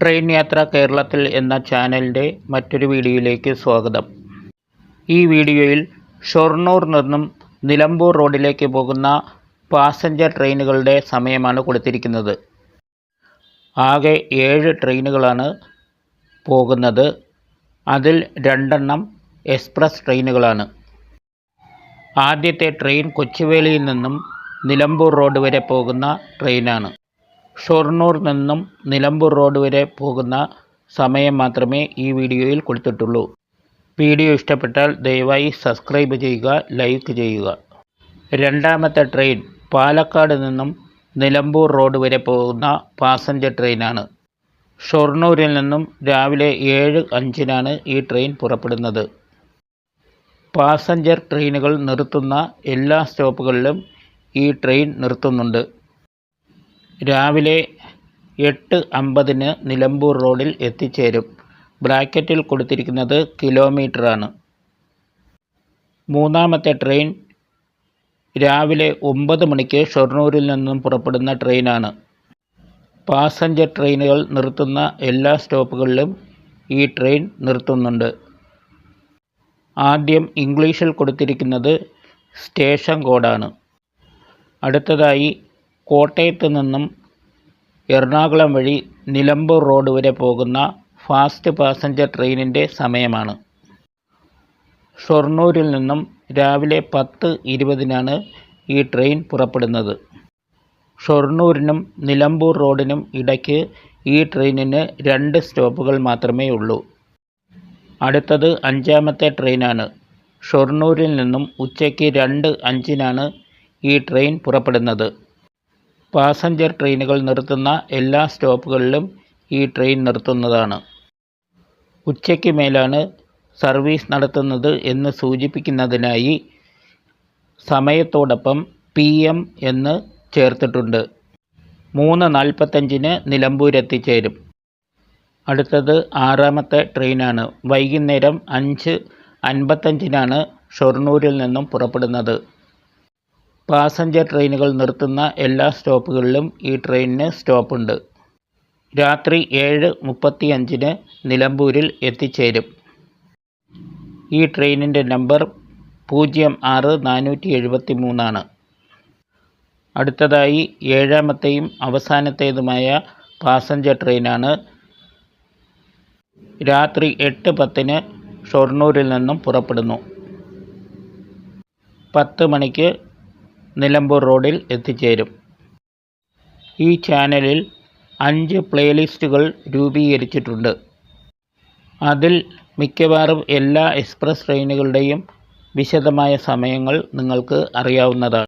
Train യാത്ര കേരളത്തിൽ എന്ന ചാനലിന്റെ മറ്റൊരു വീഡിയോയിലേക്ക് സ്വാഗതം. ഈ വീഡിയോയിൽ ഷൊർണൂർ നിന്നും നിലമ്പൂർ റോഡിലേക്ക് പോകുന്ന പാസഞ്ചർ ട്രെയിനുകളുടെ സമയമാണ് കൊടുത്തിരിക്കുന്നത്. ആകെ ഏഴ് ട്രെയിനുകളാണ് പോകുന്നത്. അതിൽ രണ്ടെണ്ണം എക്സ്പ്രസ് ട്രെയിനുകളാണ്. ആദ്യത്തെ ട്രെയിൻ കൊച്ചുവേളിയിൽ നിന്നും നിലമ്പൂർ റോഡ് വരെ പോകുന്ന ട്രെയിനാണ്. ഷൊർണൂർ നിന്നും നിലമ്പൂർ റോഡ് വരെ പോകുന്ന സമയം മാത്രമേ ഈ വീഡിയോയിൽ കൊടുത്തിട്ടുള്ളൂ. വീഡിയോ ഇഷ്ടപ്പെട്ടാൽ ദയവായി സബ്സ്ക്രൈബ് ചെയ്യുക ലൈക്ക് ചെയ്യുക. രണ്ടാമത്തെ ട്രെയിൻ പാലക്കാട് നിന്നും നിലമ്പൂർ റോഡ് വരെ പോകുന്ന പാസഞ്ചർ ട്രെയിനാണ്. ഷൊർണൂരിൽ നിന്നും രാവിലെ ഏഴ് അഞ്ചിനാണ് ഈ ട്രെയിൻ പുറപ്പെടുന്നത്. പാസഞ്ചർ ട്രെയിനുകൾ നിർത്തുന്ന എല്ലാ സ്റ്റോപ്പുകളിലും ഈ ട്രെയിൻ നിർത്തുന്നുണ്ട്. രാവിലെ എട്ട് അമ്പതിന് നിലമ്പൂർ റോഡിൽ എത്തിച്ചേരും. ബ്രാക്കറ്റിൽ കൊടുത്തിരിക്കുന്നത് കിലോമീറ്ററാണ്. മൂന്നാമത്തെ ട്രെയിൻ രാവിലെ ഒമ്പത് മണിക്ക് ഷൊർണൂരിൽ നിന്നും പുറപ്പെടുന്ന ട്രെയിനാണ്. പാസഞ്ചർ ട്രെയിനുകൾ നിർത്തുന്ന എല്ലാ സ്റ്റോപ്പുകളിലും ഈ ട്രെയിൻ നിർത്തുന്നുണ്ട്. ആദ്യം ഇംഗ്ലീഷിൽ കൊടുത്തിരിക്കുന്നത് സ്റ്റേഷൻ കോഡാണ്. അടുത്തതായി കോട്ടയത്ത് നിന്നും എറണാകുളം വഴി നിലമ്പൂർ റോഡ് വരെ പോകുന്ന ഫാസ്റ്റ് പാസഞ്ചർ ട്രെയിനിന്റെ സമയമാണ്. ഷൊർണൂരിൽ നിന്നും രാവിലെ പത്ത് ഇരുപതിനാണ് ഈ ട്രെയിൻ പുറപ്പെടുന്നത്. ഷൊർണൂരിനും നിലമ്പൂർ റോഡിനും ഇടയ്ക്ക് ഈ ട്രെയിനിന് രണ്ട് സ്റ്റോപ്പുകൾ മാത്രമേ ഉള്ളൂ. അടുത്തത് അഞ്ചാമത്തെ ട്രെയിനാണ്. ഷൊർണൂരിൽ നിന്നും ഉച്ചയ്ക്ക് രണ്ട് അഞ്ചിനാണ് ഈ ട്രെയിൻ പുറപ്പെടുന്നത്. പാസഞ്ചർ ട്രെയിനുകൾ നിർത്തുന്ന എല്ലാ സ്റ്റോപ്പുകളിലും ഈ ട്രെയിൻ നിർത്തുന്നതാണ്. ഉച്ചയ്ക്ക് മേലാണ് സർവീസ് നടത്തുന്നത് എന്ന് സൂചിപ്പിക്കുന്നതിനായി സമയത്തോടൊപ്പം പി എം എന്ന് ചേർത്തിട്ടുണ്ട്. മൂന്ന് നാൽപ്പത്തഞ്ചിന് നിലമ്പൂർ എത്തിച്ചേരും അടുത്തത് ആറാമത്തെ ട്രെയിനാണ്. വൈകുന്നേരം അഞ്ച് അൻപത്തഞ്ചിനാണ് ഷൊർണൂരിൽ നിന്നും പുറപ്പെടുന്നത്. പാസഞ്ചർ ട്രെയിനുകൾ നിർത്തുന്ന എല്ലാ സ്റ്റോപ്പുകളിലും ഈ ട്രെയിനിന് സ്റ്റോപ്പുണ്ട്. രാത്രി ഏഴ് മുപ്പത്തി അഞ്ചിന് നിലമ്പൂരിൽ എത്തിച്ചേരും. ഈ ട്രെയിനിന്റെ നമ്പർ പൂജ്യം ആറ് നാനൂറ്റി എഴുപത്തി മൂന്നാണ് അടുത്തതായി ഏഴാമത്തെയും അവസാനത്തേതുമായ പാസഞ്ചർ ട്രെയിനാണ് രാത്രി എട്ട് പത്തിന് ഷൊർണൂരിൽ നിന്നും പുറപ്പെടുന്നു. പത്ത് മണിക്ക് നിലമ്പൂർ റോഡിൽ എത്തിച്ചേരും. ഈ ചാനലിൽ അഞ്ച് പ്ലേലിസ്റ്റുകൾ രൂപീകരിച്ചിട്ടുണ്ട്. അതിൽ മിക്കവാറും എല്ലാ എക്സ്പ്രസ് ട്രെയിനുകളുടെയും വിശദമായ സമയങ്ങൾ നിങ്ങൾക്ക് അറിയാവുന്നതാണ്.